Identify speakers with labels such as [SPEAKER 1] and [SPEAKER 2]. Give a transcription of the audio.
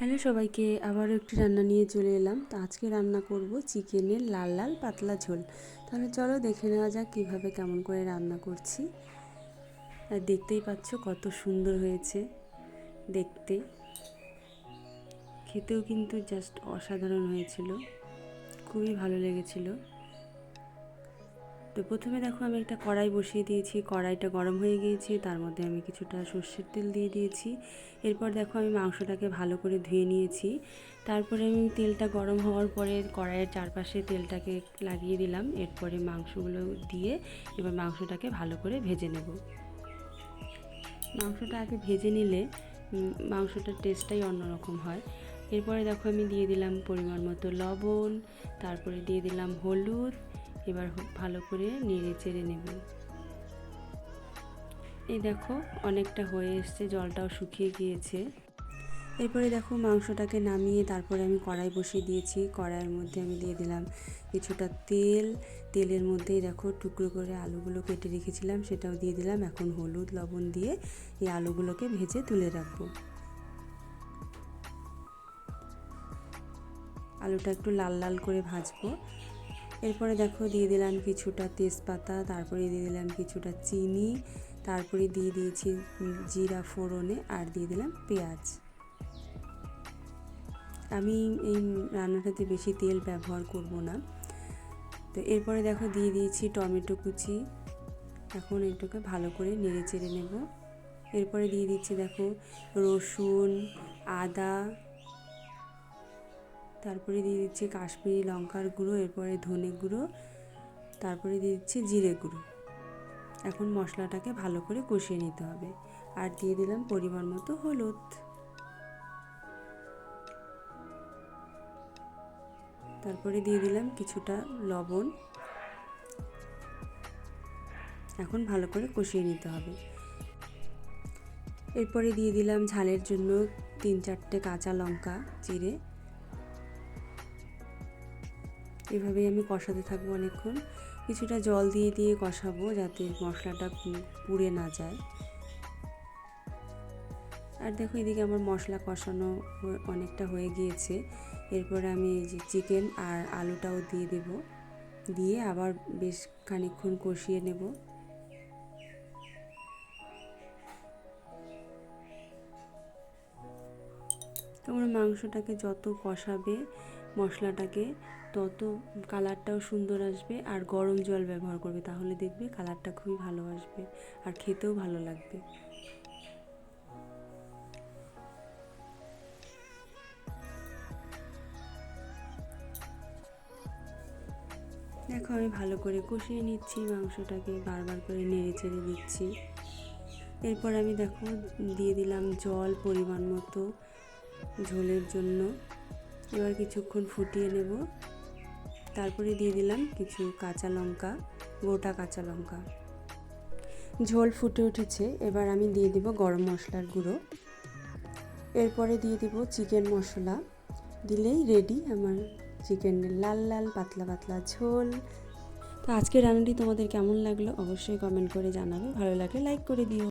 [SPEAKER 1] Hello সবাইকে আবারও একটি রান্না নিয়ে চলে এলাম। তো আজকে রান্না করব চিকেনের লাল লাল পাতলা ঝোল। তাহলে চলো দেখে নেওয়া যাক কীভাবে কেমন করে রান্না করছি। আর দেখতেই পাচ্ছ কত সুন্দর হয়েছে দেখতে। খেতেও কিন্তু জাস্ট অসাধারণ হয়েছিল। খুবই ভালো লেগেছিলো। তো প্রথমে দেখো আমি একটা কড়াই বসিয়ে দিয়েছি। কড়াইটা গরম হয়ে গিয়েছে, তার মধ্যে আমি কিছুটা সর্ষের তেল দিয়ে দিয়েছি। এরপর দেখো আমি মাংসটাকে ভালো করে ধুয়ে নিয়েছি। তারপরে আমি তেলটা গরম হওয়ার পরে কড়াইয়ের চারপাশে তেলটাকে লাগিয়ে দিলাম। এরপরে মাংসগুলো দিয়ে এবার মাংসটাকে ভালো করে ভেজে নেব। মাংসটা আগে ভেজে নিলে মাংসটার টেস্টটাই অন্যরকম হয়। এরপরে দেখো আমি দিয়ে দিলাম পরিমাণ মতো লবণ, তারপরে দিয়ে দিলাম হলুদ এবার ভালো করে নেড়ে চেড়ে নেব। এই দেখো, অনেকটা হয়ে এসছে, জলটাও শুকিয়ে গিয়েছে। এরপরে দেখো, মাংসটাকে নামিয়ে তারপরে আমি কড়াই বসিয়ে দিয়েছি। কড়াইয়ের মধ্যে আমি দিয়ে দিলাম কিছুটা তেল। তেলের মধ্যেই দেখো, টুকরো করে আলুগুলো কেটে রেখেছিলাম, সেটাও দিয়ে দিলাম। এখন হলুদ, লবণ দিয়ে এই আলুগুলোকে ভেজে তুলে রাখব। আলুটা একটু লাল লাল করে ভাজবো। এরপরে দেখো দিয়ে দিলাম কিছুটা তেজপাতা, তারপরে দিয়ে দিলাম কিছুটা চিনি, তারপরে দিয়ে দিয়েছি জিরা ফোড়নে আর দিয়ে দিলাম পেঁয়াজ। আমি এই রান্নাটাতে বেশি তেল ব্যবহার করব না। তো এরপরে দেখো দিয়ে দিয়েছি টমেটো কুচি। এখন এটাকে ভালো করে নেড়ে চেড়ে নেব। এরপরে দিয়ে দিচ্ছি দেখো রসুন, আদা তারপরে দিয়ে দিচ্ছি কাশ্মীরি লঙ্কার গুঁড়ো, এরপরে ধনে গুঁড়ো, তারপরে দিয়ে দিচ্ছি জিরে গুঁড়ো। এখন মশলাটাকে ভালো করে কষিয়ে নিতে হবে। আর দিয়ে দিলাম পরিমাণ মতো হলুদ। তারপরে দিয়ে দিলাম কিছুটা লবণ। এখন ভালো করে কষিয়ে নিতে হবে। এরপরে দিয়ে দিলাম ঝালের জন্য তিন চারটে কাঁচা লঙ্কা চিড়ে এভাবেই আমি কষাতে থাকব অনেকক্ষণ। কিছুটা জল দিয়ে দিয়ে কষাবো যাতে মশলাটা পুড়ে না যায়। আর দেখো এদিকে আমার মশলা কষানো অনেকটা হয়ে গিয়েছে। এরপরে আমি এই যে চিকেন আর আলুটাও দিয়ে দেব। দিয়ে আবার বেশ খানিকক্ষণ কষিয়ে নেব। তোমরা মাংসটাকে যত কষাবে মশলাটাকে তত কালারটাও সুন্দর আসবে আর গরম জল ব্যবহার করবে, তাহলে দেখবে কালারটা খুবই ভালো আসবে আর খেতেও ভালো লাগবে। দেখো আমি ভালো করে কষিয়ে নিচ্ছি, মাংসটাকে বারবার করে নেড়ে চেড়ে দিচ্ছি। এরপর আমি দেখো দিয়ে দিলাম জল পরিমাণ মতো ঝোলের জন্য। এবার কিছুক্ষণ ফুটিয়ে নেব। তারপরে দিয়ে দিলাম কিছু কাঁচা লঙ্কা, গোটা কাঁচা লঙ্কা। ঝোল ফুটে উঠেছে, এবার আমি দিয়ে দিব গরম মশলার গুঁড়ো। এরপরে দিয়ে দিব চিকেন মশলা। দিলেই রেডি আমার চিকেনের লাল লাল, পাতলা পাতলা ঝোল। তো আজকের রান্নাটি তোমাদের কেমন লাগল অবশ্যই কমেন্ট করে জানাবে। ভালো লাগলে লাইক করে দিও।